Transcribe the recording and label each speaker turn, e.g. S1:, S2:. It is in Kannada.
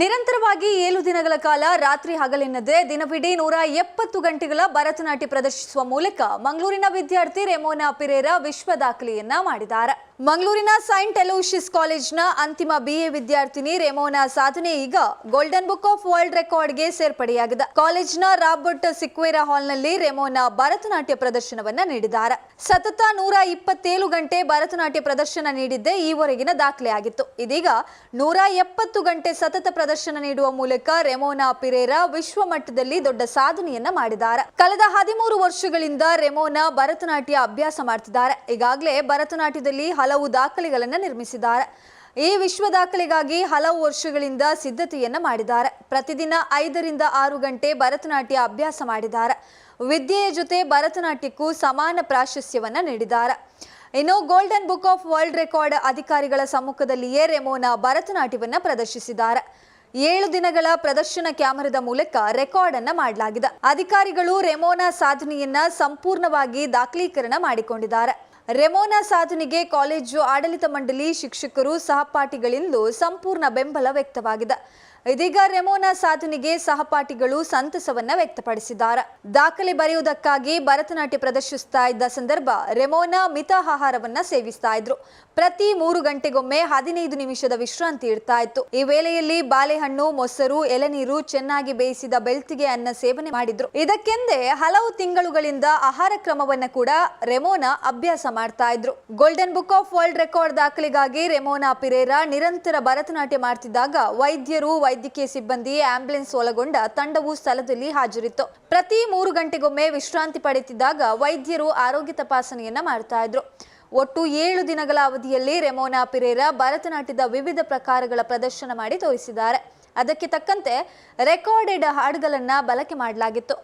S1: ನಿರಂತರವಾಗಿ ಏಳು ದಿನಗಳ ಕಾಲ ರಾತ್ರಿ ಹಗಲೆನ್ನದೆ ದಿನವಿಡೀ ನೂರ ಎಪ್ಪತ್ತು ಗಂಟೆಗಳ ಭರತನಾಟ್ಯ ಪ್ರದರ್ಶಿಸುವ ಮೂಲಕ ಮಂಗಳೂರಿನ ವಿದ್ಯಾರ್ಥಿ ರೆಮೋನಾ ಪಿರೇರ ವಿಶ್ವ ದಾಖಲೆಯನ್ನ ಮಾಡಿದ್ದಾರೆ. ಮಂಗಳೂರಿನ ಸೈಂಟ್ ಎಲೋಶಿಯಸ್ ಕಾಲೇಜ್ನ ಅಂತಿಮ ಬಿಎ ವಿದ್ಯಾರ್ಥಿನಿ ರೆಮೋನಾ ಸಾಧನೆ ಈಗ ಗೋಲ್ಡನ್ ಬುಕ್ ಆಫ್ ವರ್ಲ್ಡ್ ರೆಕಾರ್ಡ್ಗೆ ಸೇರ್ಪಡೆಯಾಗಿದೆ. ಕಾಲೇಜ್ನ ರಾಬರ್ಟ್ ಸಿಕ್ವೇರಾ ಹಾಲ್ನಲ್ಲಿ ರೆಮೋನಾ ಭರತನಾಟ್ಯ ಪ್ರದರ್ಶನವನ್ನ ನೀಡಿದ್ದಾರೆ. ಸತತ ನೂರ ಇಪ್ಪತ್ತೇಳು ಗಂಟೆ ಭರತನಾಟ್ಯ ಪ್ರದರ್ಶನ ನೀಡಿದ್ದೇ ಈವರೆಗಿನ ದಾಖಲೆಯಾಗಿತ್ತು. ಇದೀಗ ನೂರ ಎಪ್ಪತ್ತು ಗಂಟೆ ಸತತ ಪ್ರದರ್ಶನ ನೀಡುವ ಮೂಲಕ ರೆಮೋನಾ ಪಿರೇರಾ ವಿಶ್ವ ಮಟ್ಟದಲ್ಲಿ ದೊಡ್ಡ ಸಾಧನೆಯನ್ನ ಮಾಡಿದ್ದಾರೆ. ಕಳೆದ ಹದಿಮೂರು ವರ್ಷಗಳಿಂದ ರೆಮೋನಾ ಭರತನಾಟ್ಯ ಅಭ್ಯಾಸ ಮಾಡ್ತಿದ್ದಾರೆ. ಈಗಾಗಲೇ ಭರತನಾಟ್ಯದಲ್ಲಿ ಹಲವು ದಾಖಲೆಗಳನ್ನು ನಿರ್ಮಿಸಿದ್ದಾರೆ. ಈ ವಿಶ್ವ ದಾಖಲೆಗಾಗಿ ಹಲವು ವರ್ಷಗಳಿಂದ ಸಿದ್ಧತೆಯನ್ನ ಮಾಡಿದ್ದಾರೆ. ಪ್ರತಿದಿನ ಐದರಿಂದ ಆರು ಗಂಟೆ ಭರತನಾಟ್ಯ ಅಭ್ಯಾಸ ಮಾಡಿದ್ದಾರೆ. ವಿದ್ಯೆಯ ಜೊತೆ ಭರತನಾಟ್ಯಕ್ಕೂ ಸಮಾನ ಪ್ರಾಶಸ್ತ್ಯವನ್ನ ನೀಡಿದ್ದಾರೆ. ಇನ್ನು golden book of world record ಅಧಿಕಾರಿಗಳ ಸಮ್ಮುಖದಲ್ಲಿಯೇ ರೆಮೋನಾ ಭರತನಾಟ್ಯವನ್ನ ಪ್ರದರ್ಶಿಸಿದ್ದಾರೆ. ಏಳು ದಿನಗಳ ಪ್ರದರ್ಶನ ಕ್ಯಾಮರಾದ ಮೂಲಕ ರೆಕಾರ್ಡ್ ಅನ್ನ ಮಾಡಲಾಗಿದೆ. ಅಧಿಕಾರಿಗಳು ರೆಮೋನಾ ಸಾಧನೆಯನ್ನ ಸಂಪೂರ್ಣವಾಗಿ ದಾಖಲೀಕರಣ ಮಾಡಿಕೊಂಡಿದ್ದಾರೆ. ರೆಮೋನಾ ಸಾಧನೆಗೆ ಕಾಲೇಜು ಆಡಳಿತ ಮಂಡಳಿ ಶಿಕ್ಷಕರು ಸಹಪಾಠಿಗಳಿಂದಲೂ ಸಂಪೂರ್ಣ ಬೆಂಬಲ ವ್ಯಕ್ತವಾಗಿದೆ. ಇದೀಗ ರೆಮೋನಾ ಸಾಧನೆಗೆ ಸಹಪಾಠಿಗಳು ಸಂತಸವನ್ನ ವ್ಯಕ್ತಪಡಿಸಿದ್ದಾರೆ. ದಾಖಲೆ ಬರೆಯುವುದಕ್ಕಾಗಿ ಭರತನಾಟ್ಯ ಪ್ರದರ್ಶಿಸ್ತಾ ಇದ್ದ ಸಂದರ್ಭ ರೆಮೋನಾ ಮಿತಾಹಾರವನ್ನ ಸೇವಿಸ್ತಾ ಇದ್ರು. ಪ್ರತಿ ಮೂರು ಗಂಟೆಗೊಮ್ಮೆ ಹದಿನೈದು ನಿಮಿಷದ ವಿಶ್ರಾಂತಿ ಇಡ್ತಾ ಇತ್ತು. ಈ ವೇಳೆಯಲ್ಲಿ ಬಾಳೆಹಣ್ಣು, ಮೊಸರು ಎಲೆನೀರು ಚೆನ್ನಾಗಿ ಬೇಯಿಸಿದ ಬೆಳ್ತಿಗೆ ಅನ್ನ ಸೇವನೆ ಮಾಡಿದ್ರು. ಇದಕ್ಕೆಂದೇ ಹಲವು ತಿಂಗಳುಗಳಿಂದ ಆಹಾರ ಕ್ರಮವನ್ನ ಕೂಡ ರೆಮೋನಾ ಅಭ್ಯಾಸ ಮಾಡ್ತಾ ಇದ್ರು. Golden book of world record ದಾಖಲೆಗಾಗಿ Remona Pereira ನಿರಂತರ ಭರತನಾಟ್ಯ ಮಾಡ್ತಿದ್ದಾಗ ವೈದ್ಯರು ವೈದ್ಯಕೀಯ ಸಿಬ್ಬಂದಿ ಆಂಬ್ಯುಲೆನ್ಸ್ ಒಳಗೊಂಡ ತಂಡವು ಸ್ಥಳದಲ್ಲಿ ಹಾಜರಿತ್ತು. ಪ್ರತಿ ಮೂರು ಗಂಟೆಗೊಮ್ಮೆ ವಿಶ್ರಾಂತಿ ಪಡೆಯುತ್ತಿದ್ದಾಗ ವೈದ್ಯರು ಆರೋಗ್ಯ ತಪಾಸಣೆಯನ್ನ ಮಾಡ್ತಾ ಇದ್ರು. ಒಟ್ಟು ಏಳು ದಿನಗಳ ಅವಧಿಯಲ್ಲಿ ರೆಮೋನಾ ಪಿರೇರಾ ಭರತನಾಟ್ಯದ ವಿವಿಧ ಪ್ರಕಾರಗಳ ಪ್ರದರ್ಶನ ಮಾಡಿ ತೋರಿಸಿದ್ದಾರೆ. ಅದಕ್ಕೆ ತಕ್ಕಂತೆ ರೆಕಾರ್ಡೆಡ್ ಹಾಡುಗಳನ್ನ ಬಳಕೆ ಮಾಡಲಾಗಿತ್ತು.